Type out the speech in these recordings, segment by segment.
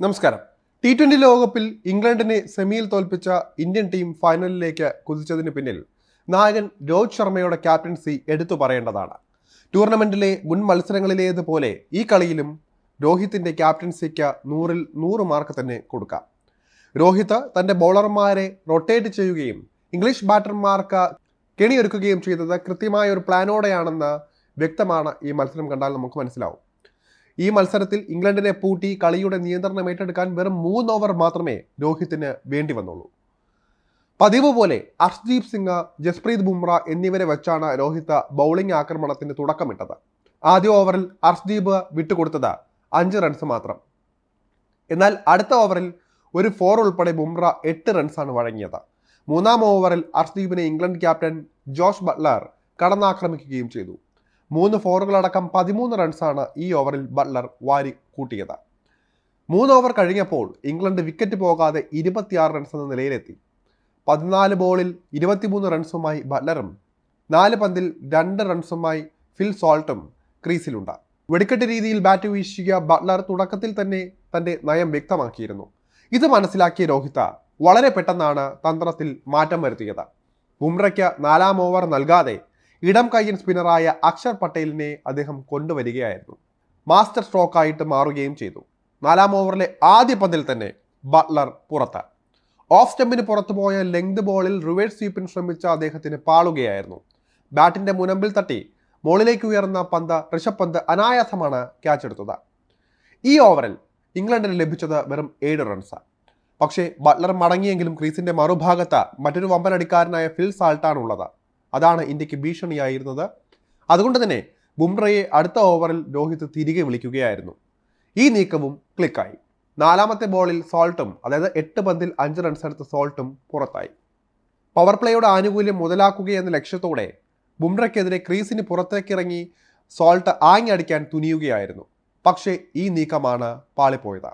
നമസ്കാരം. T twenty ലോകകപ്പിൽ ഇംഗ്ലണ്ടിനെ സെമിയിൽ തോൽപ്പിച്ച ഇന്ത്യൻ ടീം ഫൈനലിലേക്ക് കുതിച്ചതിന് പിന്നിൽ നായകൻ രോഹിത് ശർമ്മയുടെ ക്യാപ്റ്റൻസി എടുത്തു പറയേണ്ടതാണ്. ടൂർണമെന്റിലെ മുൻ മത്സരങ്ങളിലേതുപോലെ ഈ കളിയിലും രോഹിത്തിന്റെ ക്യാപ്റ്റൻസിക്ക് നൂറിൽ നൂറ് മാർക്ക് തന്നെ കൊടുക്കാം. രോഹിത് തന്റെ ബൗളർമാരെ റൊട്ടേറ്റ് ചെയ്യുകയും ഇംഗ്ലീഷ് ബാറ്റർമാർക്ക് കെണിയൊരുക്കുകയും ചെയ്തത് കൃത്യമായ ഒരു പ്ലാനോടെയാണെന്ന് വ്യക്തമാണ് ഈ മത്സരം കണ്ടാൽ നമുക്ക് മനസ്സിലാവും. ഈ മത്സരത്തിൽ ഇംഗ്ലണ്ടിനെ പൂട്ടി കളിയുടെ നിയന്ത്രണം ഏറ്റെടുക്കാൻ വെറും മൂന്ന് ഓവർ മാത്രമേ രോഹിത്തിന് വേണ്ടി വന്നുള്ളൂ. പതിവ് പോലെ അർഷ്ദീപ് സിംഗ് ജസ്പ്രീത് ബുംറ എന്നിവരെ വെച്ചാണ് രോഹിത് ബൗളിംഗ് ആക്രമണത്തിന് തുടക്കമിട്ടത്. ആദ്യ ഓവറിൽ അർഷ്ദീപ് വിട്ടുകൊടുത്തത് അഞ്ച് റൺസ് മാത്രം. എന്നാൽ അടുത്ത ഓവറിൽ ഒരു ഫോർ ഉൾപ്പെടെ ബുംറ എട്ട് റൺസാണ് വഴങ്ങിയത്. മൂന്നാം ഓവറിൽ അർഷ്ദീപിനെ ഇംഗ്ലണ്ട് ക്യാപ്റ്റൻ ജോഷ് ബട്ട്ലർ കടന്നാക്രമിക്കുകയും ചെയ്തു. മൂന്ന് ഫോറുകളടക്കം പതിമൂന്ന് റൺസാണ് ഈ ഓവറിൽ ബട്ട്ലർ വാരി കൂട്ടിയത്. മൂന്ന് ഓവർ കഴിഞ്ഞപ്പോൾ ഇംഗ്ലണ്ട് വിക്കറ്റ് പോകാതെ ഇരുപത്തിയാറ് റൺസ് എന്ന നിലയിലെത്തി. പതിനാല് ബോളിൽ ഇരുപത്തിമൂന്ന് റൺസുമായി ബട്ട്ലറും നാല് പന്തിൽ രണ്ട് റൺസുമായി ഫിൽ സോൾട്ടും ക്രീസിലുണ്ട്. വെടിക്കെട്ട് രീതിയിൽ ബാറ്റ് വീശിയ ബട്ട്ലർ തുടക്കത്തിൽ തന്നെ തന്റെ നയം വ്യക്തമാക്കിയിരുന്നു. ഇത് മനസ്സിലാക്കിയ രോഹിത വളരെ പെട്ടെന്നാണ് തന്ത്രത്തിൽ മാറ്റം വരുത്തിയത്. ബുംറയ്ക്ക് നാലാം ഓവർ നൽകാതെ ഇടം കയ്യൻ സ്പിന്നറായ അക്ഷർ പട്ടേലിനെ അദ്ദേഹം കൊണ്ടുവരികയായിരുന്നു. മാസ്റ്റർ സ്ട്രോക്കായിട്ട് മാറുകയും ചെയ്തു. നാലാം ഓവറിലെ ആദ്യ പന്തിൽ തന്നെ ബട്ട്ലർ പുറത്ത്. ഓഫ് സ്റ്റമ്പിന് പുറത്തുപോയ ലെങ്ത് ബോളിൽ റിവേഴ്സ് സ്വീപ്പിന് ശ്രമിച്ച അദ്ദേഹത്തിന് പാളുകയായിരുന്നു. ബാറ്റിന്റെ മുനമ്പിൽ തട്ടി മുകളിലേക്ക് ഉയർന്ന പന്ത് ഋഷഭ് പന്ത് അനായാസമാണ് ക്യാച്ച് എടുത്തത്. ഈ ഓവറിൽ ഇംഗ്ലണ്ടിന് ലഭിച്ചത് വെറും ഏഴ് റൺസ് പക്ഷേ ബട്ട്ലർ മടങ്ങിയെങ്കിലും ക്രീസിന്റെ മറുഭാഗത്ത് മറ്റൊരു വമ്പനടിക്കാരനായ ഫിൽ സാൾട്ടാണ് ഉള്ളത് അതാണ് ഇന്ത്യയ്ക്ക് ഭീഷണിയായിരുന്നത്. അതുകൊണ്ട് തന്നെ ബുംറയെ അടുത്ത ഓവറിൽ രോഹിത് തിരികെ വിളിക്കുകയായിരുന്നു. ഈ നീക്കവും ക്ലിക്കായി. നാലാമത്തെ ബോളിൽ സോൾട്ടും അതായത് എട്ട് പന്തിൽ അഞ്ച് റൺസ് എടുത്ത സോൾട്ടും പുറത്തായി. പവർ പ്ലേയുടെ ആനുകൂല്യം മുതലാക്കുകയെന്ന ലക്ഷ്യത്തോടെ ബുംറയ്ക്കെതിരെ ക്രീസിന് പുറത്തേക്കിറങ്ങി സോൾട്ട് ആങ്ങിയടിക്കാൻ തുനിയുകയായിരുന്നു. പക്ഷേ ഈ നീക്കമാണ് പാളിപ്പോയത്.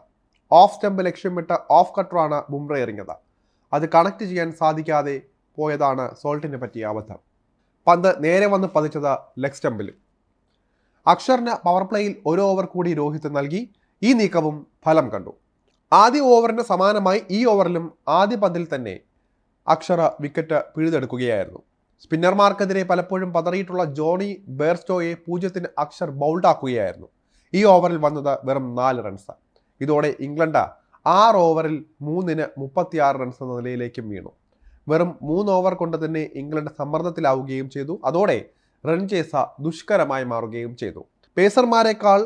ഓഫ് സ്റ്റംപ് ലക്ഷ്യമിട്ട് ഓഫ് കട്ടറാണ് ബുംറ എറിഞ്ഞത്. അത് കണക്ട് ചെയ്യാൻ സാധിക്കാതെ പോയതാണ് സോൾട്ടിനെ പറ്റിയ അബദ്ധം. പന്ത് നേരെ വന്ന് പതിച്ചത് ലെഗ് സ്റ്റമ്പിൽ അക്ഷറിന് പവർ പ്ലേയിൽ ഒരു ഓവർ കൂടി രോഹിത് നൽകി. ഈ നീക്കവും ഫലം കണ്ടു. ആദ്യ ഓവറിന് സമാനമായി ഈ ഓവറിലും ആദ്യ പന്തിൽ തന്നെ അക്ഷറ വിക്കറ്റ് പിഴുതെടുക്കുകയായിരുന്നു. സ്പിന്നർമാർക്കെതിരെ പലപ്പോഴും പതറിയിട്ടുള്ള ജോണി ബേർസ്റ്റോയെ പൂജ്യത്തിന് അക്ഷർ ബൗൾഡാക്കുകയായിരുന്നു ഈ ഓവറിൽ വന്നത് വെറും നാല് റൺസ് ഇതോടെ ഇംഗ്ലണ്ട് ആറ് ഓവറിൽ മൂന്നിന് മുപ്പത്തിയാറ് റൺസ് എന്ന നിലയിലേക്കും വീണു. വെറും മൂന്ന് ഓവർ കൊണ്ട് തന്നെ ഇംഗ്ലണ്ട് സമ്മർദ്ദത്തിലാവുകയും ചെയ്തു. അതോടെ റൺ ചേസ ദുഷ്കരമായി മാറുകയും ചെയ്തു. പേസർമാരെക്കാൾ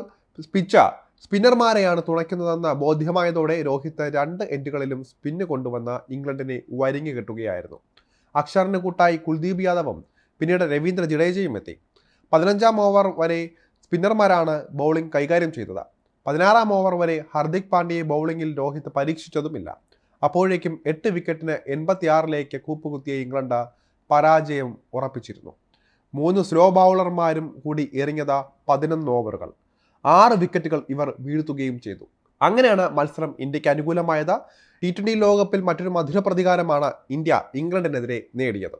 പിച്ച സ്പിന്നർമാരെയാണ് തുണയ്ക്കുന്നതെന്ന ബോധ്യമായതോടെ രോഹിത് രണ്ട് എൻഡുകളിലും സ്പിന്ന് കൊണ്ടുവന്ന ഇംഗ്ലണ്ടിനെ വരിഞ്ഞു കെട്ടുകയായിരുന്നു. അക്ഷറിന് കൂട്ടായി കുൽദീപ് യാദവും പിന്നീട് രവീന്ദ്ര ജഡേജയും എത്തി. പതിനഞ്ചാം ഓവർ വരെ സ്പിന്നർമാരാണ് ബൗളിംഗ് കൈകാര്യം ചെയ്തത്. പതിനാറാം ഓവർ വരെ ഹർദിക് പാണ്ഡ്യയെ ബൗളിംഗിൽ രോഹിത് പരീക്ഷിച്ചതുമില്ല. അപ്പോഴേക്കും എട്ട് വിക്കറ്റിന് എൺപത്തിയാറിലേക്ക് കൂപ്പുകുത്തിയ ഇംഗ്ലണ്ട് പരാജയം ഉറപ്പിച്ചിരുന്നു. മൂന്ന് സ്ലോ ബൗളർമാരും കൂടി എറിഞ്ഞത് പതിനൊന്ന് ഓവറുകൾ ആറ് വിക്കറ്റുകൾ ഇവർ വീഴ്ത്തുകയും ചെയ്തു. അങ്ങനെയാണ് മത്സരം ഇന്ത്യയ്ക്ക് അനുകൂലമായത്. ടി ട്വന്റി ലോകകപ്പിൽ മറ്റൊരു മധുര പ്രതികാരമാണ് ഇന്ത്യ ഇംഗ്ലണ്ടിനെതിരെ നേടിയത്.